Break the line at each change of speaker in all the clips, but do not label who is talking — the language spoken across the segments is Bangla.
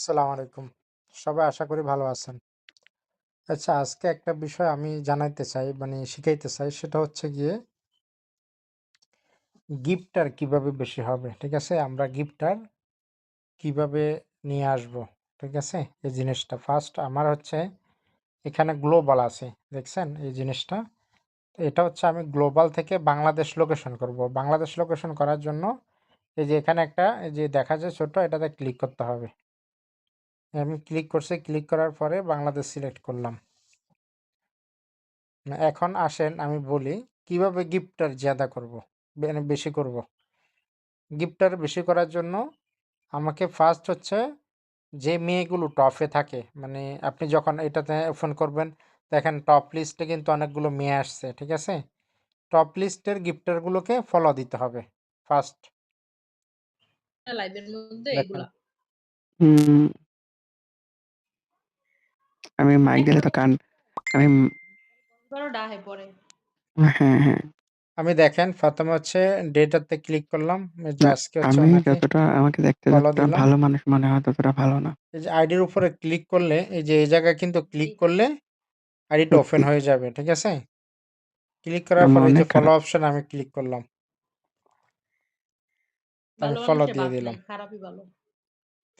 আসসালামু আলাইকুম। সবাই আশা করি ভালো আছেন। আচ্ছা আজকে একটা বিষয় আমি জানাইতে চাই মানে শিখাইতে চাই, সেটা হচ্ছে গিয়ে গিফটার কীভাবে বেশি হবে। ঠিক আছে? আমরা গিফটার কীভাবে নিয়ে আসব। ঠিক আছে? এই জিনিসটা ফার্স্ট আমার হচ্ছে এখানে গ্লোবাল আছে। দেখছেন এই জিনিসটা? এটা হচ্ছে আমি গ্লোবাল থেকে বাংলাদেশ লোকেশন করব। বাংলাদেশ লোকেশন করার জন্য এই যে এখানে একটা, এই যে দেখা যায় ছোট এটাতে ক্লিক করতে হবে। আমি ক্লিক করছি ক্লিক করার পরে বাংলাদেশ সিলেক্ট করলাম। এখন আসেন আমি বলি কীভাবে গিফটার জ্যাদা করব? মানে বেশি করব। গিফটার বেশি করার জন্য আমাকে ফার্স্ট হচ্ছে যে মেয়েগুলো টপে থাকে মানে আপনি যখন এটাতে ওপেন করবেন দেখেন টপ লিস্টে কিন্তু অনেকগুলো মেয়ে আসছে ঠিক আছে? টপ লিস্টের গিফটারগুলোকে ফলো দিতে হবে ফার্স্ট
লাইভের মধ্যে এগুলা।
আমি মাইক দিলে তো কান আমি
ধরো ডাহে পড়ে।
হ্যাঁ, হ্যাঁ।
আমি দেখেন প্রথমে হচ্ছে ডেটাতে ক্লিক করলাম আজকে হচ্ছে
আমি
ওনাকে
যতটা আমাকে দেখতে
ফলো
যতটা
দিলাম।
ভালো মানুষ মনে হয় ততটা ভালো না।
এই যে আইডির উপরে ক্লিক করলে এই যে এই জায়গায় কিন্তু ক্লিক করলে আইডিটা ওপেন হয়ে যাবে ঠিক আছে? ক্লিক করার পরে এই যে ফলো। অপশন আমি ক্লিক করলাম। আমি ফলো দিয়ে দিলাম।
খারাপই ভালো।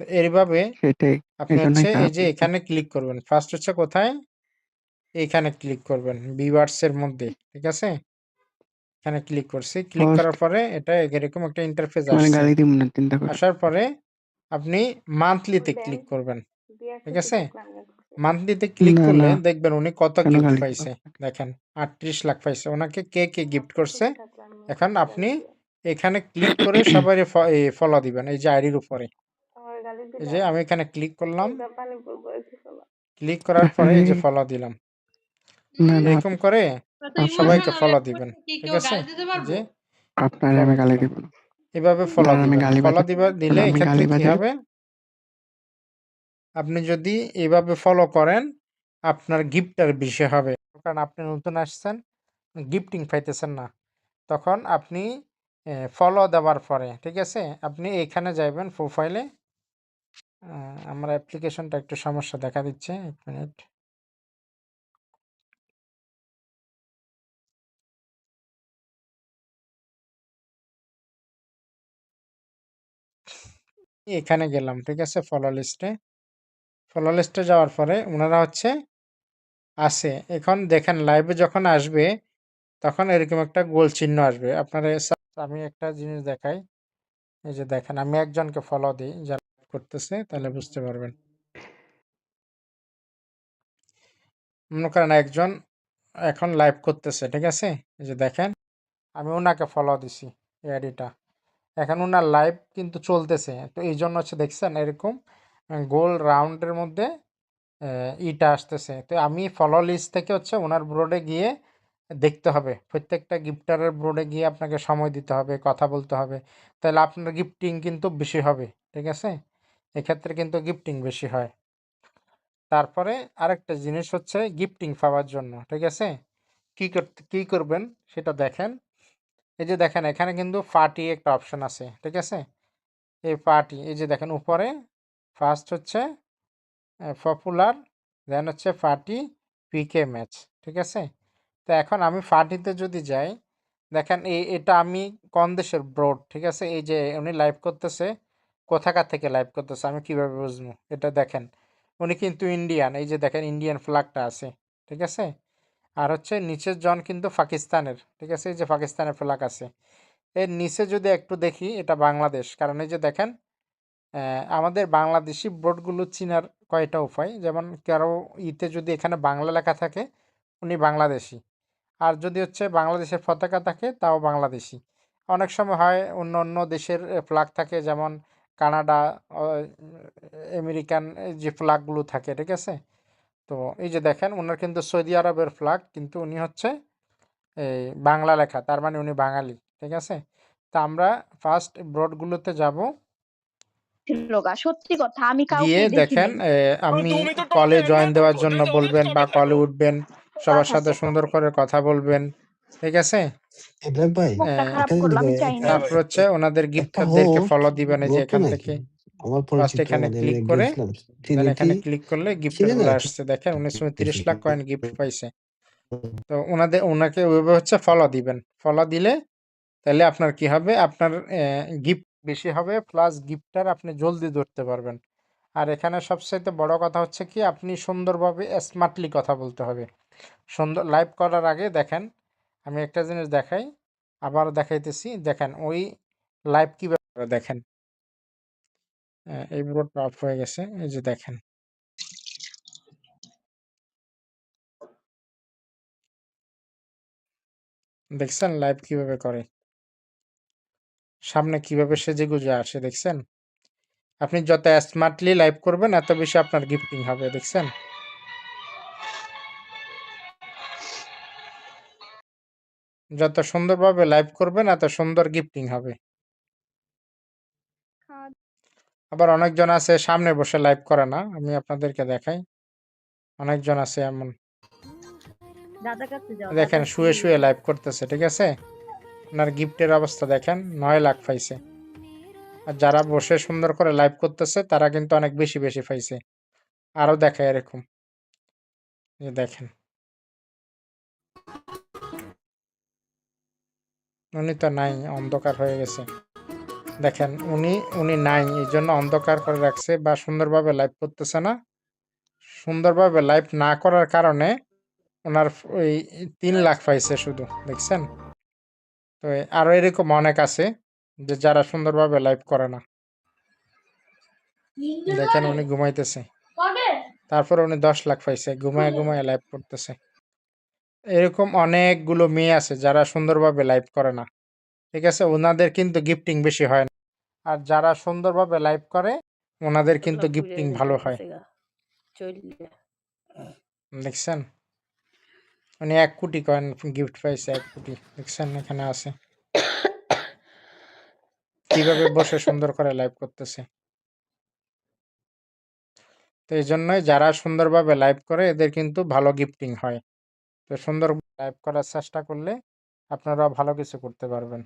তো এইভাবে
সেটাই।
আপনি হচ্ছে এই যে এখানে ক্লিক করবেন। ফার্স্ট হচ্ছে কোথায়? এখানে ক্লিক করবেন ভিউয়ার্স এর মধ্যে ঠিক আছে? এখানে ক্লিক করছি। ক্লিক করার পরে এটা এরকম একটা ইন্টারফেস
মানে
আসছে। আসার পরে আপনি মান্থলিতে ক্লিক করবেন ঠিক আছে? মান্থলিতে ক্লিক করলে দেখবেন উনি কত গিফট পাইছে দেখেন আটত্রিশ লাখ পাইছে। ওনাকে কে কে গিফট করছে? এখন আপনি এখানে ক্লিক করে সবাই ফলো দিবেন এই যে আইডির উপরে। যে আমি এখানে ক্লিক করলাম। ক্লিক করার পরে এই যে ফলো দিলাম। এরকম করে সবাইকে ফলো দিবেন ঠিক আছে? যে
আপনারে আমি গালি দিব
এভাবে ফলো ফলো দিবা দিলে
আমি
এক্ষেত্রে কি হবে? আপনি যদি এভাবে ফলো করেন আপনার গিফটার বিষয় হবে। কারণ আপনি নতুন আসছেন গিফটিং পাইতেছেন না। তখন আপনি ফলো দেওয়ার পরে ঠিক আছে? আপনি এখানে যাইবেন প্রোফাইলে আমার অ্যাপ্লিকেশনটা একটু সমস্যা দেখা দিচ্ছে, এক মিনিট এখানে গেলাম, ঠিক আছে? ফলো লিস্টে ফলো লিস্টে যাওয়ার পরে ওনারা হচ্ছে আছে এখন দেখেন লাইভে যখন আসবে, তখন এরকম একটা গোল চিহ্ন আসবে। আপনার আমি একটা জিনিস দেখাই। এই যে দেখেন, আমি একজনকে ফলো দিই, যারা করতেছে, তাহলে বুঝতে পারবেন। মনে করেন একজন এখন লাইভ করতেছে, ঠিক আছে? এই যে দেখেন, আমি ওনাকে ফলো দিছি, এই আইডিটা এখন ওনার লাইভ কিন্তু চলতেছে, তো এই জন্য হচ্ছে দেখছেন এরকম গোল রাউন্ডের মধ্যে ইটা আসতেছে। তো আমি ফলো লিস্ট থেকে হচ্ছে ওনার ব্রোডে গিয়ে দেখতে হবে। প্রত্যেকটা গিফটারের ব্রোডে গিয়ে আপনাকে সময় দিতে হবে, কথা বলতে হবে। তাহলে আপনার গিফটিং কিন্তু বেশি হবে, ঠিক আছে? এক্ষেত্রে কিন্তু গিফটিং বেশি হয়। তারপরে আরেকটা জিনিস হচ্ছে গিফটিং পাওয়ার জন্য, ঠিক আছে? কি করতে কি করবেন সেটা দেখেন। এই যে দেখেন, এখানে কিন্তু পার্টি একটা অপশন আছে, ঠিক আছে? এই পার্টি এই যে দেখেন উপরে ফার্স্ট হচ্ছে পপুলার দেন হচ্ছে পার্টি পিকে ম্যাচ ঠিক আছে? তো এখন আমি পার্টিতে যদি যাই, দেখেন এই এটা আমি কোন দেশের ব্রড ঠিক আছে? এই যে উনি লাইভ করতেছে কোথাকার থেকে লাইভ করতেছে, আমি কীভাবে বুঝব? এটা দেখেন, উনি কিন্তু ইন্ডিয়ান এই যে দেখেন ইন্ডিয়ান ফ্ল্যাগটা আছে, ঠিক আছে? আর হচ্ছে নিচের জন কিন্তু পাকিস্তানের, ঠিক আছে? এই যে পাকিস্তানের ফ্ল্যাগ আছে। এর নিচে যদি একটু দেখি, এটা বাংলাদেশ, কারণ এই যে দেখেন আমাদের বাংলাদেশি বোর্ডগুলো চিনার কয়টা উপায়? যেমন কারও ইতে যদি এখানে বাংলা লেখা থাকে, উনি বাংলাদেশি। আর যদি হচ্ছে বাংলাদেশের পতাকা থাকে, তাও বাংলাদেশি। অনেক সময় হয় অন্য অন্য দেশের ফ্ল্যাগ থাকে, যেমন কানাডা আমেরিকান এই যে ফ্ল্যাগগুলো থাকে ঠিক আছে? তো এই যে দেখেন ওনার কিন্তু সৌদি আরবের ফ্ল্যাগ কিন্তু উনি হচ্ছে এই বাংলা লেখা তার মানে উনি বাঙালি ঠিক আছে? তা আমরা ফার্স্ট ব্রডগুলোতে যাব।
ছিল গা সত্যি কথা আমি
গিয়ে দেখেন। আমি কলে জয়েন দেওয়ার জন্য বলবেন বা কলে উঠবেন সবার সাথে সুন্দর করে কথা বলবেন ঠিক আছে?
ইব্রাহিম ভাই
মুখটা
আহ,
খারাপ
একটা
করল আমি চাই না।
তারপর হচ্ছে ওনাদের
একটা
গিফটারদেরকে
হোস্ট
ফলো দিবেন এই যে এখান থেকে।
আমার
ফার্স্ট
পরিচিত
এখানে ক্লিক করে দেন এখানে ক্লিক করলে গিফটের
ছিলেনগুলো
আসছে। দেখেন উনিশশো তিরিশ লাখ কয়েন গিফট পাইছে। তো ওনাদের ওনাকে ওইভাবে হচ্ছে ফলো দিবেন। ফলো দিলে তাহলে আপনার কি হবে? আপনার গিফট বেশি হবে প্লাস গিফটার আপনি জলদি ধরতে পারবেন। আর এখানে সবচাইতে বড় কথা হচ্ছে কি আপনি সুন্দরভাবে স্মার্টলি কথা বলতে হবে। সুন্দর লাইভ করার আগে দেখেন আমি একটা জিনিস দেখাই, আবার দেখাইতেছি। দেখেন ওই লাইভ কীভাবে দেখেন। এই বোর্ডটা অফ হয়ে গেছে, এই যে দেখেন। দেখছেন লাইভ কীভাবে করে? সামনে কীভাবে সেজে গুজে আসে, দেখছেন? আপনি যত স্মার্টলি লাইভ করবেন, এত বেশি আপনার গিফটিং হবে, দেখছেন? যত সুন্দরভাবে লাইভ করবেন এত সুন্দর গিফটিং হবে। আবার অনেকজন আছে সামনে বসে লাইভ করে না আমি আপনাদেরকে দেখাই। অনেকজন আছে এমন। দেখেন শুয়ে শুয়ে লাইভ করতেছে ঠিক আছে? আপনার গিফটের অবস্থা দেখেন নয় লাখ পাইছে। আর যারা বসে সুন্দর করে লাইভ করতেছে তারা কিন্তু অনেক বেশি বেশি পাইছে। আরও দেখায় এরকম। দেখেন। উনি তো নাই অন্ধকার হয়ে গেছে। দেখেন উনি উনি নাই এই জন্য অন্ধকার করে রাখছে বা সুন্দরভাবে লাইভ করতেছে না। সুন্দরভাবে লাইভ না করার কারণে ওনার ওই তিন লাখ পাইছে শুধু দেখছেন? তো আরও এরকম অনেক আছে যে যারা সুন্দরভাবে লাইভ করে না। দেখেন উনি ঘুমাইতেছে। তারপর উনি দশ লাখ পাইছে ঘুমায় ঘুমায় লাইভ করতেছে। এরকম অনেকগুলো মেয়ে আছে যারা সুন্দরভাবে লাইভ করে না। ঠিক আছে? ওনাদের কিন্তু গিফটিং বেশি হয় না। আর যারা সুন্দরভাবে লাইভ করে ওনাদের কিন্তু গিফটিং ভালো হয়। দেখছেন? উনি এক কোটি কয়েন গিফট পাইছে এক কোটি। দেখছেন? এখানে আছে। কীভাবে বসে সুন্দর করে লাইভ করতেছে। তো এই জন্যই যারা সুন্দরভাবে লাইভ করে এদের কিন্তু ভালো গিফটিং হয়। তো সুন্দর টাইপ করার চেষ্টা করলে আপনারা ভালো কিছু করতে পারবেন।